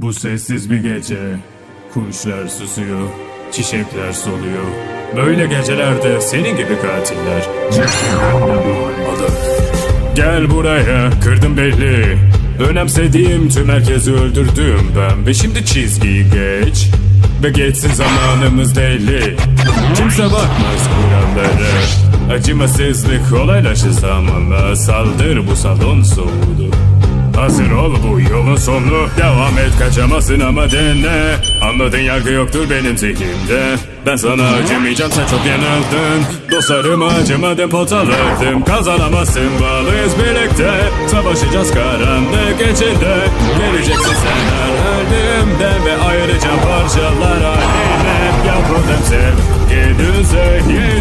Bu sessiz bir gece. Kuşlar susuyor, çiçekler soluyor. Böyle gecelerde senin gibi katiller. Olmadı. Gel buraya, kırdım belli. Önemsediğim tüm herkesi öldürdüm ben. Ve şimdi çizgiyi geç. Ve geçsin zamanımız deli. Kimse bakmaz kurallara. Acımasızlık kolaylaştı zamanla Saldır bu salon soğudu. Hazır ol bu yolun sonu. Devam et kaçamazsın ama dene. Anladın yargı yoktur benim zihnimde. Ben sana acımayacağım sen çok yanıldın. Dostlarıma acımadım potalardım Kazanamazsın bağlıyız birlikte. Savaşacağız karanlık içinde. Geleceksin sen her halimden Ve ayrıca parçalar haline Yapıldım sevgi düzeyi